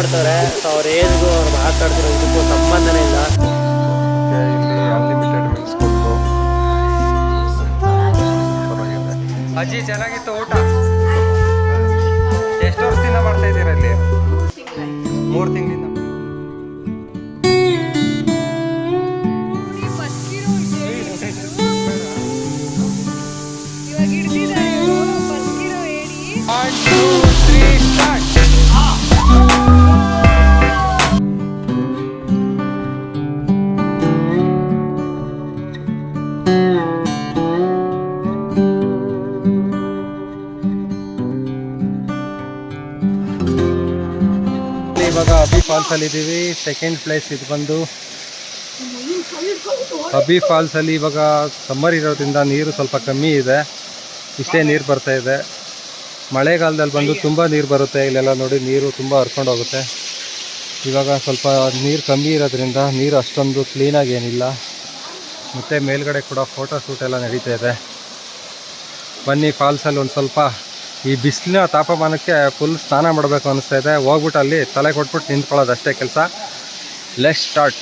ಮಾಡ್ತಾರೆ. ಸೊ ಅವ್ರ ಏಜ್ಗೂ ಅವ್ರು ಮಾತಾಡ್ತಿರೋ ಇದಕ್ಕೂ ಸಂಬಂಧನೇ ಇಲ್ಲ. ಅಜ್ಜಿ, ಚೆನ್ನಾಗಿತ್ತು ಊಟ? ಎಷ್ಟು ವರ್ಷದಿಂದ ಮಾಡ್ತಾ ಇದ್ದೀರಾ ಇಲ್ಲಿ? ಮೂರು ತಿಂಗಳಿಂದ. ಇವಾಗ ಅಬಿ ಫಾಲ್ಸ್ ಅಲ್ಲಿ ಇದೀವಿ. ಸೆಕೆಂಡ್ ಪ್ಲೇಸ್ ಇದು ಬಂದು ಅಬಿ ಫಾಲ್ಸ್ ಅಲ್ಲಿ ಇವಾಗ ಸಮ್ಮರ್ ಇರೋದ್ರಿಂದ ನೀರು ಸ್ವಲ್ಪ ಕಮ್ಮಿ ಇದೆ. ಇಷ್ಟೇ ನೀರು ಬರ್ತಾ ಇದೆ. ಮಳೆಗಾಲದಲ್ಲಿ ಬಂದು ತುಂಬ ನೀರು ಬರುತ್ತೆ. ಇಲ್ಲೆಲ್ಲ ನೋಡಿ ನೀರು ತುಂಬ ಹರ್ಕೊಂಡು ಹೋಗುತ್ತೆ. ಇವಾಗ ಸ್ವಲ್ಪ ನೀರು ಕಮ್ಮಿ ಇರೋದ್ರಿಂದ ನೀರು ಅಷ್ಟೊಂದು ಕ್ಲೀನಾಗಿ ಏನಿಲ್ಲ. ಮತ್ತು ಮೇಲ್ಗಡೆ ಕೂಡ ಫೋಟೋ ಶೂಟ್ ಎಲ್ಲ ನಡೀತಾ ಇದೆ. ಬನ್ನಿ ಫಾಲ್ಸಲ್ಲಿ ಒಂದು ಸ್ವಲ್ಪ ಈ ಬಿಸಿಲಿನ ತಾಪಮಾನಕ್ಕೆ ಫುಲ್ ಸ್ನಾನ ಮಾಡಬೇಕು ಅನಿಸ್ತಾ ಇದೆ. ಹೋಗ್ಬಿಟ್ಟು ಅಲ್ಲಿ ತಲೆ ಕೊಟ್ಬಿಟ್ಟು ನಿಂತ್ಕೊಳ್ಳೋದು ಅಷ್ಟೇ ಕೆಲಸ. ಲೆಸ್ ಸ್ಟಾರ್ಟ್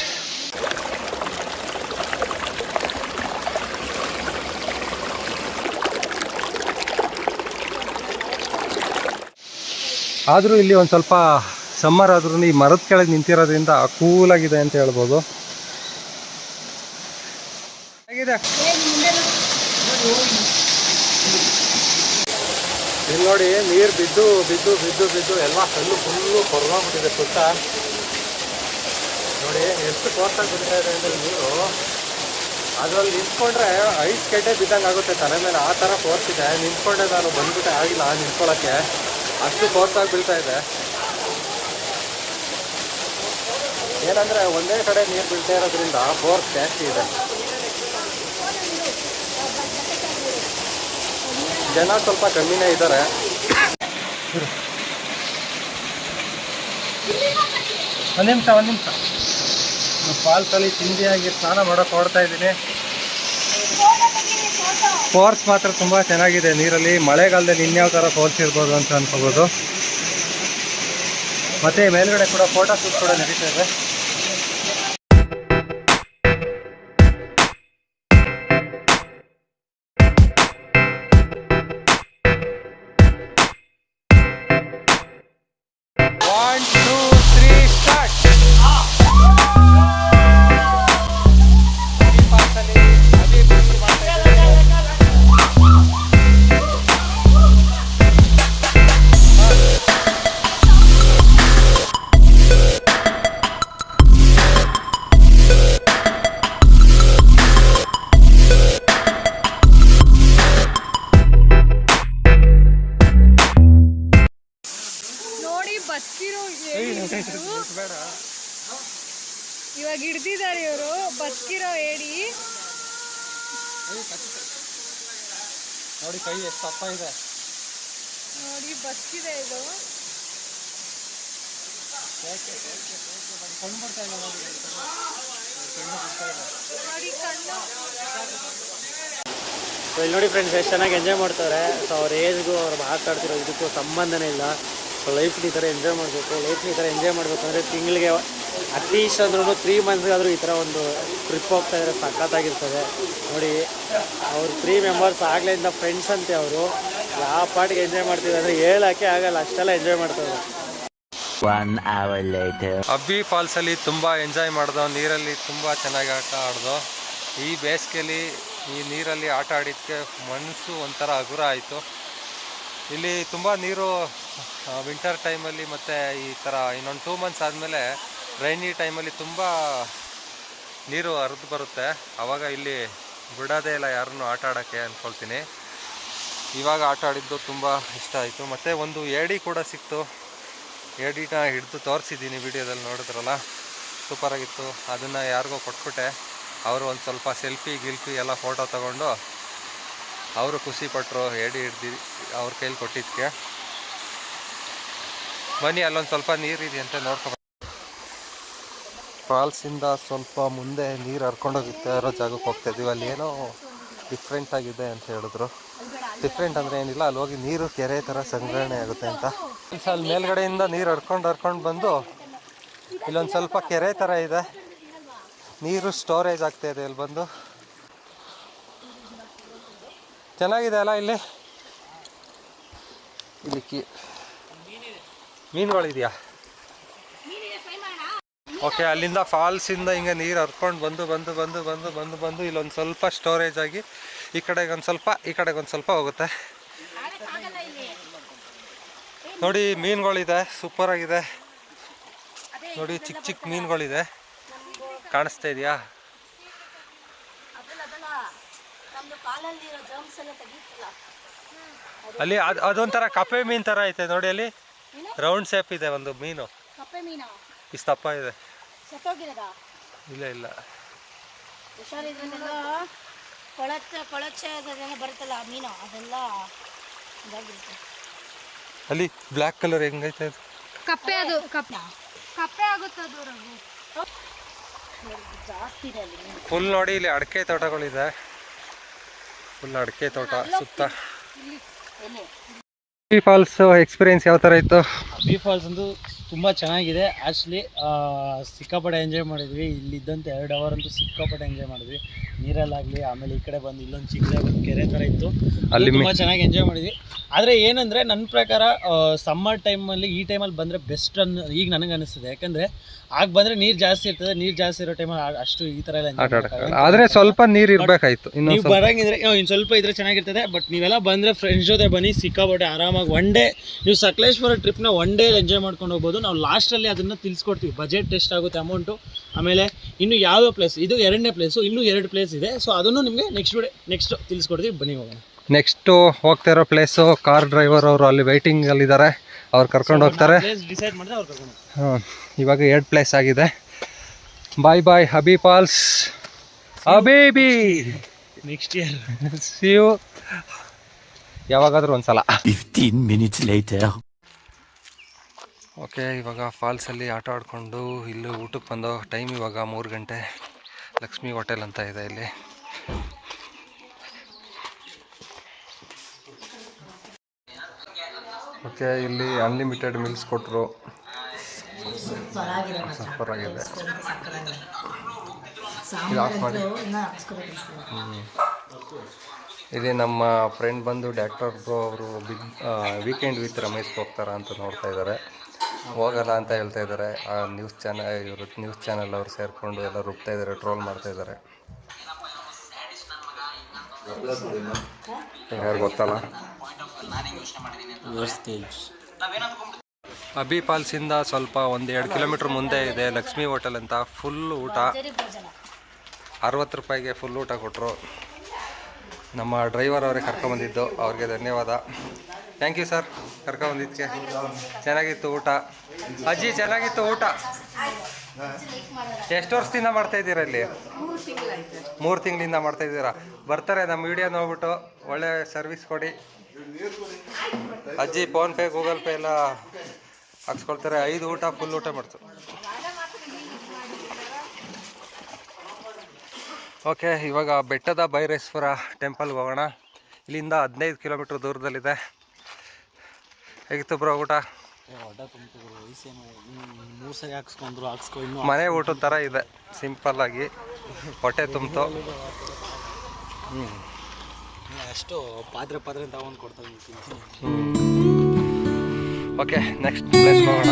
ಆದರೂ ಇಲ್ಲಿ ಒಂದು ಸ್ವಲ್ಪ ಸಮ್ಮರ್ ಆದ್ರೂ ಈ ಮರದ ಕೆಳಗೆ ನಿಂತಿರೋದ್ರಿಂದ ಕೂಲಾಗಿದೆ ಅಂತ ಹೇಳ್ಬೋದು. ಹೇಗಿದೆ? ಇಲ್ಲಿ ನೋಡಿ ನೀರು ಬಿದ್ದು ಬಿದ್ದು ಬಿದ್ದು ಬಿದ್ದು ಎಲ್ಲ ಕಲ್ಲು ಫುಲ್ಲು ಕೊರ್ಗೋಗ್ಬಿಟ್ಟಿದೆ ಸುತ್ತ. ನೋಡಿ ಎಷ್ಟು ಕೋರ್ಸಾಗಿ ಬಿಡ್ತಾ ಅಂದರೆ ನೀರು. ಅದರಲ್ಲಿ ನಿಂತ್ಕೊಂಡ್ರೆ ಐಸ್ ಕೆಡ್ಡೆ ಬಿದ್ದಂಗೆ ಆಗುತ್ತೆ ತಲೆ ಮೇಲೆ. ಆ ಥರ ಫೋರ್ಸ್ ಇದೆ. ನಿಂತ್ಕೊಂಡೆ ನಾನು ಬಂದ್ಬಿಟ್ಟೆ, ಆಗಿಲ್ಲ ನಿಂತ್ಕೊಳ್ಳೋಕ್ಕೆ ಅಷ್ಟು ಕೋರ್ತಾಗಿ ಬೀಳ್ತಾ ಇದೆ. ಏನಂದರೆ ಒಂದೇ ಕಡೆ ನೀರು ಬೀಳ್ತಾ ಇರೋದ್ರಿಂದ ಬೋರ್ ಜಾಸ್ತಿ ಇದೆ. ಜನ ಸ್ವಲ್ಪ ಕಮ್ಮಿನೇ ಇದ್ದಾರೆ. ಒಂದು ನಿಮಿಷ ಒಂದು ನಿಮಿಷ. ಫಾಲ್ಸಲ್ಲಿ ತಿಂಡಿಯಾಗಿ ಸ್ನಾನ ಮಾಡೋಕೆ ಹೊಡ್ತಾ ಇದ್ದೀನಿ. ಫೋರ್ಸ್ ಮಾತ್ರ ತುಂಬ ಚೆನ್ನಾಗಿದೆ ನೀರಲ್ಲಿ. ಮಳೆಗಾಲದಲ್ಲಿ ಇನ್ಯಾವ ಥರ ಫೋರ್ಸ್ ಇರ್ಬೋದು ಅಂತ ಅನ್ಕೋಬೋದು. ಮತ್ತೆ ಮೇಲ್ಗಡೆ ಕೂಡ ಫೋಟೋ ಶೂಟ್ ಕೂಡ ನಡೀತಾ ಇದೆ. ನೋಡಿ ಕೈ ಎಷ್ಟು ದಪ್ಪ ಇದೆ. ನೋಡಿ ಬಸ್ಕಿದೆ ಇದು. ಕಣ್ಣು ಬರ್ತಾ ಇಲ್ಲ ನೋಡಿ ಕಣ್ಣು. ಬರ್ತಾ ಇದೆ. ನೋಡಿ ಕಣ್ಣು. ಸೊ ಇಲ್ಲಿ ನೋಡಿ ಫ್ರೆಂಡ್ಸ್ ಎಷ್ಟು ಚೆನ್ನಾಗಿ ಎಂಜಾಯ್ ಮಾಡ್ತಾರೆ. ಸೊ ಅವ್ರ ಏಜ್ಗೂ ಅವ್ರು ಮಾತಾಡ್ತಿರೋ ಇದಕ್ಕೂ ಸಂಬಂಧನೇ ಇಲ್ಲ. ಸೊ ಲೈಫ್ನ ಈ ಥರ ಎಂಜಾಯ್ ಮಾಡಬೇಕು. ಲೈಫ್ ಈ ಥರ ಎಂಜಾಯ್ ಮಾಡಬೇಕು ಅಂದರೆ ತಿಂಗಳಿಗೆ ಅಟ್ಲೀಸ್ಟ್ ಅಂದ್ರೂ ತ್ರೀ ಮಂತ್ಸ್ಗಾದರೂ ಈ ಥರ ಒಂದು ಟ್ರಿಪ್ ಹೋಗ್ತಾ ಇದ್ರೆ ಸಖತ್ತಾಗಿರ್ತದೆ. ನೋಡಿ ಅವ್ರು ತ್ರೀ ಮೆಂಬರ್ಸ್ ಆಗ್ಲಿಂದ ಫ್ರೆಂಡ್ಸ್ ಅಂತೆ ಅವರು. ಯಾವ ಪಾಟಿಗೆ ಎಂಜಾಯ್ ಮಾಡ್ತಿದ್ದಾರೆ ಅಂದರೆ ಹೇಳೋಕ್ಕೆ ಆಗಲ್ಲ ಅಷ್ಟೆಲ್ಲ ಎಂಜಾಯ್ ಮಾಡ್ತಾರೆ. One hour later. ಅಬ್ಬಿ ಫಾಲ್ಸಲ್ಲಿ ತುಂಬ ಎಂಜಾಯ್ ಮಾಡ್ದೋ ನೀರಲ್ಲಿ ತುಂಬ ಚೆನ್ನಾಗಿ ಆಟ ಆಡ್ದೋ ಈ ಬೇಸಿಗೆಲಿ ಈ ನೀರಲ್ಲಿ ಆಟ ಆಡಿದ್ದಕ್ಕೆ ಮನಸ್ಸು ಒಂಥರ ಹಗುರ ಆಯಿತು. ಇಲ್ಲಿ ತುಂಬ ನೀರು ವಿಂಟರ್ ಟೈಮಲ್ಲಿ ಮತ್ತು ಈ ಥರ ಇನ್ನೊಂದು ಟೂ ಮಂತ್ಸ್ ಆದಮೇಲೆ ರೈನಿ ಟೈಮಲ್ಲಿ ತುಂಬ ನೀರು ಹರಿದು ಬರುತ್ತೆ. ಆವಾಗ ಇಲ್ಲಿ ಬಿಡೋದೇ ಇಲ್ಲ ಯಾರನ್ನು ಆಟ ಆಡೋಕ್ಕೆ ಅಂದ್ಕೊಳ್ತೀನಿ ಇವಾಗ ಆಟ ಆಡಿದ್ದು ತುಂಬ ಇಷ್ಟ ಆಯಿತು. ಮತ್ತು ಒಂದು ಏಡಿ ಕೂಡ ಸಿಕ್ತು. ಏಡಿನ ಹಿಡಿದು ತೋರಿಸಿದ್ದೀನಿ ವಿಡಿಯೋದಲ್ಲಿ ನೋಡಿದ್ರಲ್ಲ. ಸೂಪರಾಗಿತ್ತು ಅದನ್ನು ಯಾರಿಗೋ ಕೊಟ್ಬಿಟ್ಟೆ. ಅವರು ಒಂದು ಸ್ವಲ್ಪ ಸೆಲ್ಫಿ, ಗಿಲ್ಫಿ ಎಲ್ಲ ಫೋಟೋ ತಗೊಂಡು ಅವರು ಖುಷಿಪಟ್ಟರು ಏಡಿ ಹಿಡ್ದು ಅವ್ರ ಕೈಲಿ ಕೊಟ್ಟಿದ್ದಕ್ಕೆ. ಬನ್ನಿ, ಅಲ್ಲೊಂದು ಸ್ವಲ್ಪ ನೀರಿದೆಯಂತೆ ನೋಡ್ಕೊ ಫಾಲ್ಸಿಂದ ಸ್ವಲ್ಪ ಮುಂದೆ ನೀರು ಹರ್ಕೊಂಡೋಗುತ್ತೆ, ಇರೋ ಜಾಗಕ್ಕೆ ಹೋಗ್ತಾ ಅಲ್ಲಿ ಏನೋ ಡಿಫ್ರೆಂಟ್ ಆಗಿದೆ ಅಂತ ಹೇಳಿದ್ರು. ಡಿಫ್ರೆಂಟ್ ಅಂದರೆ ಏನಿಲ್ಲ, ಅಲ್ಲಿ ಹೋಗಿ ನೀರು ಕೆರೆ ಥರ ಸಂಗ್ರಹಣೆ ಆಗುತ್ತೆ ಅಂತ. ಅಲ್ಲಿ ಮೇಲ್ಗಡೆಯಿಂದ ನೀರು ಹರ್ಕೊಂಡು ಹರ್ಕೊಂಡು ಬಂದು ಇಲ್ಲೊಂದು ಸ್ವಲ್ಪ ಕೆರೆ ಥರ ಇದೆ. ನೀರು ಸ್ಟೋರೇಜ್ ಆಗ್ತಾ ಇದೆ ಇಲ್ಲಿ ಬಂದು. ಚೆನ್ನಾಗಿದೆ ಅಲ್ಲ ಇಲ್ಲಿ? ಇಲ್ಲಿ ಕಿ ಮೀನುಗಳಿದೆಯಾ? ಓಕೆ ಅಲ್ಲಿಂದ ಫಾಲ್ಸಿಂದ ಹಿಂಗೆ ನೀರು ಹರ್ಕೊಂಡು ಬಂದು ಬಂದು ಬಂದು ಬಂದು ಬಂದು ಬಂದು ಇಲ್ಲೊಂದು ಸ್ವಲ್ಪ ಸ್ಟೋರೇಜ್ ಆಗಿ ಈ ಕಡೆಗೆ ಒಂದು ಸ್ವಲ್ಪ ಈ ಕಡೆಗೆ ಒಂದು ಸ್ವಲ್ಪ ಹೋಗುತ್ತೆ. ನೋಡಿ ಮೀನುಗಳಿದೆ ಸೂಪರ್ ಆಗಿದೆ. ನೋಡಿ ಚಿಕ್ಕ ಚಿಕ್ಕ ಮೀನುಗಳಿದೆ. ಕಾಣಿಸ್ತಾ ಇದೆಯಾ? ಅಲ್ಲಿ ಅದು ಅದೊಂಥರ ಕಪ್ಪೆ ಮೀನು ಥರ ಐತೆ ನೋಡಿ ಅಲ್ಲಿ. ರೌಂಡ್ ಶೇಪ್ ಇದೆ ಒಂದು ಮೀನು? ಇಷ್ಟು ದಪ್ಪ ಇದೆ. ಸತ್ತೋಗಿರೋದ ಇಲ್ಲ ಇಲ್ಲ. ಹುಷಾರಿದ್ರಲ್ಲೆಲ್ಲ? ಕೊಳಚ ಕೊಳಚೆ ಅದೆಲ್ಲ ಬರುತ್ತಲ್ಲ ಆ ಮೀನು? ಅದೆಲ್ಲ ಇದಾಗಿರುತ್ತೆ. ಅಲ್ಲಿ ಬ್ಲ್ಯಾಕ್ ಕಲರ್ ಹೆಂಗೈತೆ ಅದು? ಕಪ್ಪೆ ಅದು ಕಪ್ಪೆ ಕಪ್ಪೆ ಆಗುತ್ತೆ ಅದು ರಘು ಜಾಸ್ತಿ ಇದೆ ಅಲ್ಲಿ ಮೀನು. ಫುಲ್ ನೋಡಿ ಇಲ್ಲಿ ಅಡಿಕೆ ತೋಟಗಳಿದೆ. ಫುಲ್ ಅಡಿಕೆ ತೋಟ ಸುತ್ತ. ಬಿ ಫಾಲ್ಸ್ ಎಕ್ಸ್ಪೀರಿಯನ್ಸ್ ಯಾವ ಥರ ಇತ್ತು? ಬಿ ಫಾಲ್ಸ್ ಅಂತೂ ತುಂಬ ಚೆನ್ನಾಗಿದೆ. ಆ್ಯಕ್ಚುಲಿ ಸಿಕ್ಕಾಪಟ್ಟೆ ಎಂಜಾಯ್ ಮಾಡಿದ್ವಿ. ಇಲ್ಲಿದ್ದಂತೆ ಎರಡು ಅವರ್ ಅಂತೂ ಸಿಕ್ಕಾಪಟ್ಟೆ ಎಂಜಾಯ್ ಮಾಡಿದ್ವಿ. ನೀರಲ್ಲಾಗಲಿ ಆಮೇಲೆ ಈ ಕಡೆ ಬಂದು ಇಲ್ಲೊಂದು ಚಿಕ್ಕದಾಗಿ ಒಂದು ಕೆರೆ ಥರ ಇತ್ತು. ಅಲ್ಲಿ ತುಂಬ ಚೆನ್ನಾಗಿ ಎಂಜಾಯ್ ಮಾಡಿದ್ವಿ. ಆದರೆ ಏನಂದರೆ ನನ್ನ ಪ್ರಕಾರ ಸಮ್ಮರ್ ಟೈಮಲ್ಲಿ ಈ ಟೈಮಲ್ಲಿ ಬಂದರೆ ಬೆಸ್ಟ್ ಅನ್ ಈಗ ನನಗೆ ಅನಿಸ್ತದೆ. ಯಾಕಂದರೆ ಆಗ ಬಂದರೆ ನೀರು ಜಾಸ್ತಿ ಇರ್ತದೆ. ನೀರು ಜಾಸ್ತಿ ಇರೋ ಟೈಮಲ್ಲಿ ಅಷ್ಟು ಈ ಥರ ಎಲ್ಲ ಆದರೆ ಸ್ವಲ್ಪ ನೀರು ಇರಬೇಕಾಯ್ತು. ನೀವು ಬರೋಂಗಿದ್ರೆ ಬರಂಗಿದ್ರೆ ಇನ್ನು ಸ್ವಲ್ಪ ಇದ್ರೆ ಚೆನ್ನಾಗಿರ್ತದೆ. ಬಟ್ ನೀವೆಲ್ಲ ಬಂದರೆ ಫ್ರೆಂಡ್ಸ್ ಜೊತೆ ಬನ್ನಿ. ಸಿಕ್ಕಾಪಟ್ಟೆ ಆರಾಮಾಗಿ ಒನ್ ಡೇ ನೀವು ಸಕಲೇಶ್ವರ ಟ್ರಿಪ್ನ ಒನ್ ಡೇ ಎಂಜಾಯ್ ಮಾಡ್ಕೊಂಡು ಹೋಗ್ಬೋದು. ನಾವು ಲಾಸ್ಟಲ್ಲಿ ಅದನ್ನು ತಿಳಿಸ್ಕೊಡ್ತೀವಿ. ಬಜೆಟ್ ಎಷ್ಟಾಗುತ್ತೆ ಅಮೌಂಟು ಆಮೇಲೆ ಇನ್ನು ಯಾವ್ಯಾವ ಪ್ಲೇಸ್ ಇದು ಎರಡನೇ ಪ್ಲೇಸು ಇನ್ನೂ ಎರಡು ಪ್ಲೇಸ್ ಇದೆ. ಸೊ ಅದನ್ನು ನಿಮಗೆ ನೆಕ್ಸ್ಟ್ ಡೇ ನೆಕ್ಸ್ಟ್ ತಿಳಿಸ್ಕೊಡ್ತೀವಿ. ಬನ್ನಿ ಹೋಗೋಣ. ನೆಕ್ಸ್ಟು ಹೋಗ್ತಾ ಇರೋ ಪ್ಲೇಸು ಕಾರ್ ಡ್ರೈವರ್ ಅವರು ಅಲ್ಲಿ ವೆಯ್ಟಿಂಗಲ್ಲಿದ್ದಾರೆ ಅವ್ರು ಕರ್ಕೊಂಡು ಹೋಗ್ತಾರೆ. ಪ್ಲೇಸ್ ಡಿಸೈಡ್ ಮಾಡಿದ್ರೆ ಅವ್ರು ಕರ್ಕೊಂಡು ಹೋಗ್ತಾರೆ. ಹಾಂ ಇವಾಗ ಎರಡು ಪ್ಲೇಸ್ ಆಗಿದೆ. ಬಾಯ್ ಬಾಯ್ ಹಬಿ ಫಾಲ್ಸ್ ಅಬೇಬಿ ನೆಕ್ಸ್ಟ್ ಇಯರ್ ಸಿಯು ಯಾವಾಗಾದ್ರೂ ಒಂದ್ಸಲ. 15 minutes later. ಓಕೆ, ಇವಾಗ ಫಾಲ್ಸಲ್ಲಿ ಆಟ ಆಡಿಕೊಂಡು ಇಲ್ಲಿ ಊಟಕ್ಕೆ ಬಂದೋ ಟೈಮ್ ಇವಾಗ ಮೂರು ಗಂಟೆ. ಲಕ್ಷ್ಮಿ ಹೋಟೆಲ್ ಅಂತ ಇದೆ ಇಲ್ಲಿ. ಓಕೆ, ಇಲ್ಲಿ ಅನ್ಲಿಮಿಟೆಡ್ ಮಿಲ್ಸ್ ಕೊಟ್ಟರು ಸೂಪರ್ ಆಗಿದೆ ಇಲ್ಲಿ ನಮ್ಮ ಫ್ರೆಂಡ್ ಬಂದು ಡಾಕ್ಟರ್ ಬ್ರೋ ಅವರು ಬಿಗ್ ವೀಕೆಂಡ್ ವಿತ್ ರಮೇಶ್ ಹೋಗ್ತಾರ ಅಂತ ನೋಡ್ತಾ ಇದ್ದಾರೆ. ಹೋಗಲ್ಲ ಅಂತ ಹೇಳ್ತಾ ಇದ್ದಾರೆ. ಆ ನ್ಯೂಸ್ ಚಾನಲ್ ಇವರು ನ್ಯೂಸ್ ಚಾನಲ್ ಅವ್ರು ಸೇರಿಕೊಂಡು ಎಲ್ಲ ರುಬ್ತಾ ಇದ್ದಾರೆ ಟ್ರೋಲ್ ಮಾಡ್ತಾ ಇದ್ದಾರೆ. ಯಾರು ಗೊತ್ತಲ್ಲ? ಅಬಿ ಫಾಲ್ಸಿಂದ ಸ್ವಲ್ಪ ಒಂದು ಎರಡು ಕಿಲೋಮೀಟ್ರ್ ಮುಂದೆ ಇದೆ. ಲಕ್ಷ್ಮಿ ಹೋಟೆಲ್ ಅಂತ ಫುಲ್ ಊಟ. ಅರವತ್ತು ರೂಪಾಯಿಗೆ ಫುಲ್ ಊಟ ಕೊಟ್ಟರು ನಮ್ಮ ಡ್ರೈವರ್ ಅವರೇ ಕರ್ಕೊಂಬಂದಿದ್ದು, ಅವ್ರಿಗೆ ಧನ್ಯವಾದ. ಥ್ಯಾಂಕ್ ಯು ಸರ್ ಕರ್ಕೊಂಬಂದಿದ್ದಕ್ಕೆ. ಚೆನ್ನಾಗಿತ್ತು ಊಟ. ಅಜ್ಜಿ, ಚೆನ್ನಾಗಿತ್ತು ಊಟ. ಎಷ್ಟು ವರ್ಷದಿಂದ ಮಾಡ್ತಾ ಇದ್ದೀರಾ ಇಲ್ಲಿ? ಮೂರು ತಿಂಗಳಿಂದ ಮಾಡ್ತಾ ಇದ್ದೀರಾ. ಬರ್ತಾರೆ, ನಮ್ಮ ವಿಡಿಯೋ ನೋಡ್ಬಿಟ್ಟು ಒಳ್ಳೆ ಸರ್ವಿಸ್ ಕೊಡಿ. ಅಜ್ಜಿ ಫೋನ್ಪೇ ಗೂಗಲ್ ಪೇ ಎಲ್ಲ ಹಾಕ್ಸ್ಕೊಳ್ತಾರೆ. ಐದು ಊಟ ಫುಲ್ ಊಟ ಮಾಡ್ತಾರೆ. ಓಕೆ ಇವಾಗ ಬೆಟ್ಟದ ಬೈರೇಶ್ವರ ಟೆಂಪಲ್ಗೆ ಹೋಗೋಣ. ಇಲ್ಲಿಂದ ಹದಿನೈದು ಕಿಲೋಮೀಟ್ರ್ ದೂರದಲ್ಲಿದೆ. ಹೇಗಿತ್ತು ಬ್ರೋ ಊಟ? ಮನೆ ಊಟದ ಥರ ಇದೆ ಸಿಂಪಲ್ ಆಗಿ. ಹೊಟ್ಟೆ ತುಂಬಿತು. ಅಷ್ಟು ಪಾತ್ರೆ ಪಾತ್ರೆ ತಗೊಂಡು ಕೊಡ್ತಾರೆ ಓಕೆ ನೆಕ್ಸ್ಟ್ ಪ್ಲೇಸ್ ಹೋಗೋಣ.